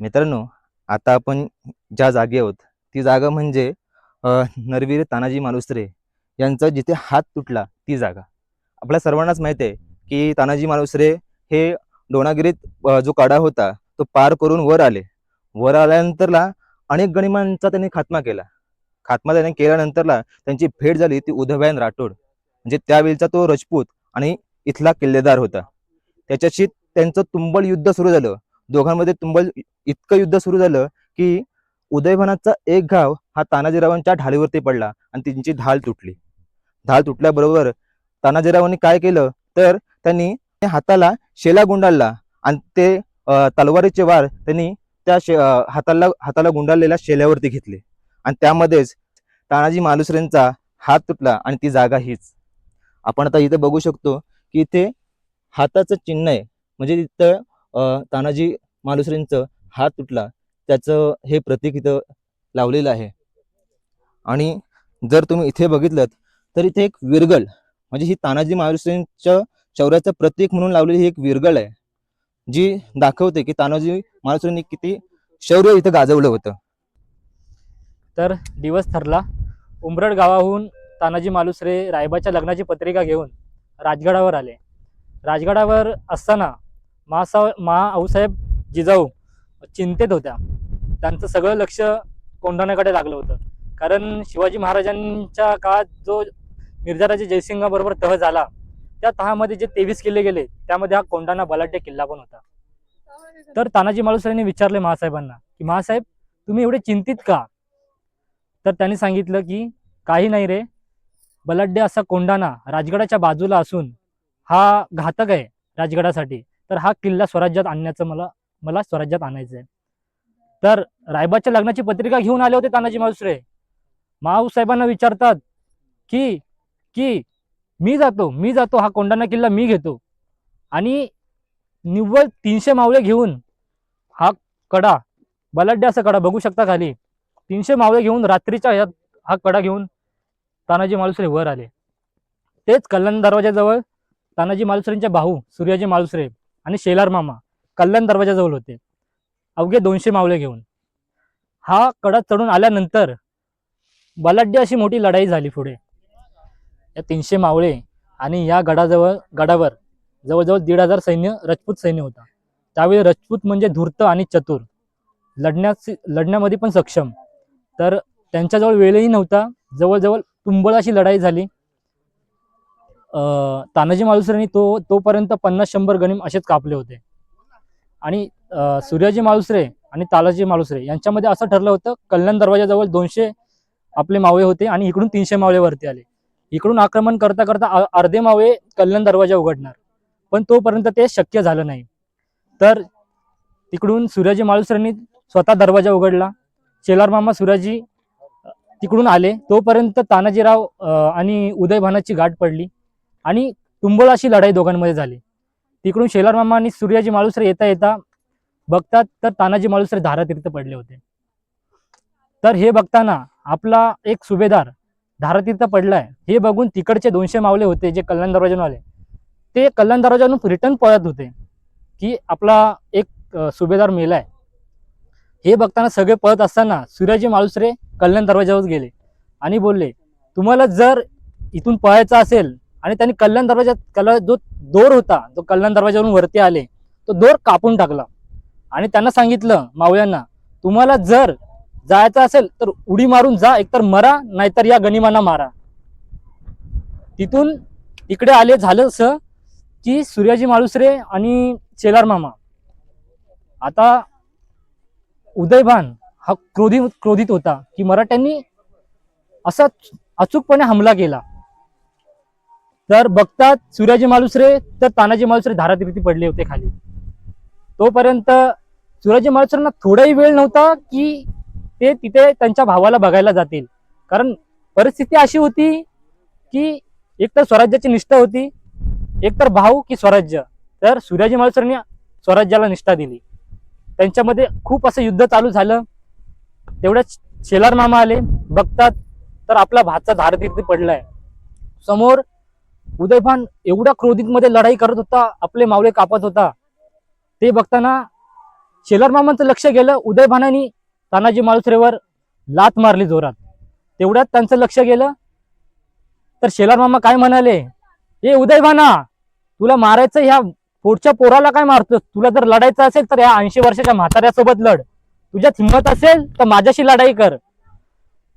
मित्रांनो आता आपण ज्या जागे आहोत ती जागा म्हणजे नरवीर तानाजी मालुसरे यांचा जिथे हात तुटला ती जागा. आपल्या सर्वांनाच माहिती आहे की तानाजी मालुसरे हे डोनागिरीत जो कडा होता तो पार करून वर आले. वर आल्यानंतरला अनेक गणिमांचा त्यांनी खात्मा केला. खात्मा त्याने केल्यानंतरला त्यांची भेट झाली ती उदयभान राठोड. म्हणजे त्यावेळचा तो रजपूत आणि इथला किल्लेदार होता. त्याच्याशी त्यांचं तुंबळ युद्ध सुरू झालं. दोघांमध्ये तुंबल इतकं युद्ध सुरू झालं की उदयभनाचा एक घाव हा तानाजीरावांच्या ढालीवरती पडला आणि त्यांची ढाल तुटली. ढाल तुटल्याबरोबर तानाजीरावांनी काय केलं? तर त्यांनी हाताला शेला गुंडाळला आणि ते तलवारीचे वार त्यांनी त्या शे हाताला हाताला गुंडाळलेल्या शेल्यावरती घेतले. आणि त्यामध्येच तानाजी मालुसरेंचा हात तुटला आणि ती जागा हीच. आपण आता इथं बघू शकतो की इथे हाताचं चिन्ह आहे. म्हणजे तिथं तानाजी मालुसरेंचं हात तुटला त्याचं हे प्रतीक इथं लावलेलं आहे. आणि जर तुम्ही इथे बघितलं तर इथे एक विरगळ म्हणजे ही तानाजी मालुसरेंच्या शौर्याचं प्रतीक म्हणून लावलेली ही एक विरगळ आहे जी दाखवते की तानाजी मालुसरेंनी किती शौर्य इथं गाजवलं होतं. तर दिवस ठरला. उंबरड गावाहून तानाजी मालुसरे रायबाच्या लग्नाची पत्रिका घेऊन राजगडावर आले. राजगडावर असताना मासा मा आऊसाहेब जिजाऊ चिंतेत होत्या. त्यांचं सगळं लक्ष कोंढाण्याकडे लागलं होतं. कारण शिवाजी महाराजांच्या काळात जो मिर्जाराजे जयसिंगाबरोबर तह झाला त्या तहामध्ये जे तेवीस किल्ले गेले त्यामध्ये हा कोंढाणा बलाढ्य किल्ला पण होता. तर तानाजी मालुसरेंनी विचारले महासाहेबांना की महासाहेब तुम्ही एवढे चिंतित का? तर त्यांनी सांगितलं की काही नाही रे. बलाढ्य असा कोंढाणा राजगडाच्या बाजूला असून हा घातक आहे राजगडासाठी. तर हा किल्ला स्वराज्यात आणण्याचं मला मला स्वराज्यात आणायचं आहे तर रायबाच्या लग्नाची पत्रिका घेऊन आले होते तानाजी मावसरे. माऊसाहेबांना विचारतात की की मी जातो मी जातो हा कोंडाना किल्ला मी घेतो. आणि निव्वळ तीनशे मावळे घेऊन हा कडा बलाढ्य असा कडा बघू शकता खाली. तीनशे मावळे घेऊन रात्रीच्या ह्यात हा कडा घेऊन तानाजी मालुसरे वर आले. तेच कल्याण दरवाजाजवळ तानाजी मालुसरेंचे भाऊ सूर्याजी मालुसरे आणि शेलार मामा कल्याण दरवाजाजवळ होते. अवघे दोनशे मावळे घेऊन. हा कडा चढून आल्यानंतर बलाढ्य अशी मोठी लढाई झाली पुढे. या तीनशे मावळे आणि या गडाजवळ गडावर जवळजवळ दीड हजार सैन्य रजपूत सैन्य होता. त्यावेळी रजपूत म्हणजे धूर्त आणि चतुर. लढण्यास लढण्यामध्ये पण सक्षम. तर त्यांच्याजवळ वेळही नव्हता. जवळजवळ तुंबळ अशी लढाई झाली. तानाजी मालुसरेंनी तो तोपर्यंत पन्नास शंभर गणिम असेच कापले होते. आणि सूर्याजी मालुसरे आणि तालाजी मालुसरे यांच्यामध्ये असं ठरलं होतं कल्याण दरवाजाजवळ दोनशे आपले मावळे होते आणि इकडून तीनशे मावळे वरती आले. इकडून आक्रमण करता करता अर्धे मावळे कल्याण दरवाजा उघडणार. पण तोपर्यंत ते शक्य झालं नाही. तर तिकडून सूर्याजी मालुसरेंनी स्वतः दरवाजा उघडला. शेलार मामा सूर्याजी तिकडून आले. तोपर्यंत तानाजीराव आणि उदयभानाची गाठ पडली. आणि तुंबळ लढाई दोघांमध्ये झाली. तिकडून शेलार मामा आणि सूर्याजी माळुसरे येता येता बघतात तर तानाजी माळुसरे धारातीर्थ पडले होते. तर हे बघताना आपला एक सुभेदार धारातीर्थ पडलाय. हे बघून तिकडचे दोनशे मावले होते जे कल्याण दरवाजानं आले ते कल्याण दरवाजावरून रिटर्न पळत होते की आपला एक सुभेदार मेलाय. हे बघताना सगळे पळत असताना सूर्याजी माळुसरे कल्याण दरवाजावर गेले आणि बोलले तुम्हाला जर इथून पळायचं असेल आणि त्यांनी कल्याण दरवाजा कला जो दोर होता जो कल्याण दरवाजावरून वरती आले तो दोर कापून टाकला. आणि त्यांना सांगितलं मावळ्यांना तुम्हाला जर जायचं असेल तर उडी मारून जा एकतर मरा नाहीतर या गनिमांना मारा. तिथून इकडे आले झालं असं की सूर्याजी माळुसरे आणि चेलार मामा. आता उदयभान हा क्रोधी क्रोधित होता की मराठ्यांनी असा अचूकपणे हमला केला. तर बघतात सूर्याजी मालुसरे तर तानाजी मालुसरे धारातीर्थी पडले होते खाली. तोपर्यंत सूर्याजी मालुसरेंना थोडाही वेळ नव्हता की ते तिथे त्यांच्या भावाला बघायला जातील. कारण परिस्थिती अशी होती की एकतर स्वराज्याची निष्ठा होती एकतर भाऊ की स्वराज्य. तर सूर्याजी मालुसरेंनी स्वराज्याला निष्ठा दिली. त्यांच्यामध्ये खूप असं युद्ध चालू झालं. तेवढ्याच शेलार मामा आले बघतात तर आपला भातचा धारतीर्थी पडलाय. समोर उदयभान एवढ्या क्रोधित मध्ये लढाई करत होता आपले मावळे कापत होता. ते बघताना शेलार मामांचं लक्ष गेलं उदयभानानी तानाजी मालुसरेवर लात मारली जोरात. तेवढ्यात त्यांचं लक्ष गेलं. तर शेलार मामा काय म्हणाले? ए उदयभाना तुला मारायचं ह्या पुढच्या पोराला काय मारतोस? तुला जर लढायचं असेल तर या ऐंशी वर्षाच्या म्हाताऱ्यासोबत लढ. तुझ्यात हिंमत असेल तर माझ्याशी लढाई कर.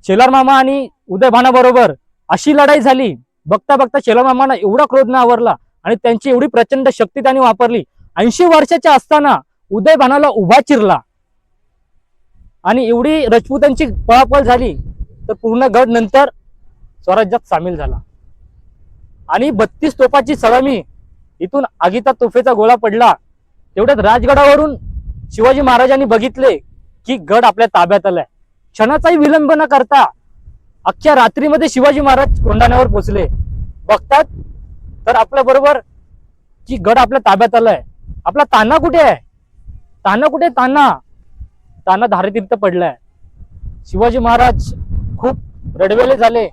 शेलार मामा आणि उदयभाना बरोबर अशी लढाई झाली. बघता बघता शेलार मामांना एवढा क्रोध न आवरला आणि त्यांची एवढी प्रचंड शक्ती त्यांनी वापरली. ऐंशी वर्षाच्या असताना उदयभानाला उभा चिरला. आणि एवढी रजपूतांची पळापळ झाली तर पूर्ण गड नंतर स्वराज्यात सामील झाला. आणि बत्तीस तोफाची सलामी इथून आगीता तोफेचा गोळा पडला. तेवढ्यात राजगडावरून शिवाजी महाराजांनी बघितले की गड आपल्या ताब्यात आलाय. क्षणाचाही विलंब न करता अख्ख्या रात्रीमध्ये शिवाजी महाराज कोंढाण्यावर पोचले. बघतात तर आपल्या बरोबर की गड आपल्या ताब्यात आलाय. आपला ताना कुठे आहे? ताना कुठे? ताना ताना धारेतीर्थ पडलाय. शिवाजी महाराज खूप रडवेले झाले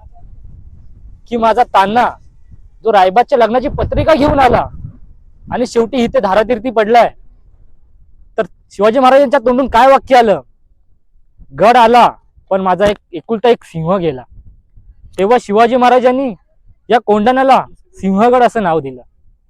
की माझा तान्हा जो रायबाच्या लग्नाची पत्रिका घेऊन आला आणि शेवटी इथे धारातीर्थी पडलाय. तर शिवाजी महाराजांच्या तोंडून काय वाक्य आलं? गड आला. पण माझा एक एकुलता एक सिंह गेला. तेव्हा शिवाजी महाराजांनी या कोंढाण्याला सिंहगड असं नाव दिलं.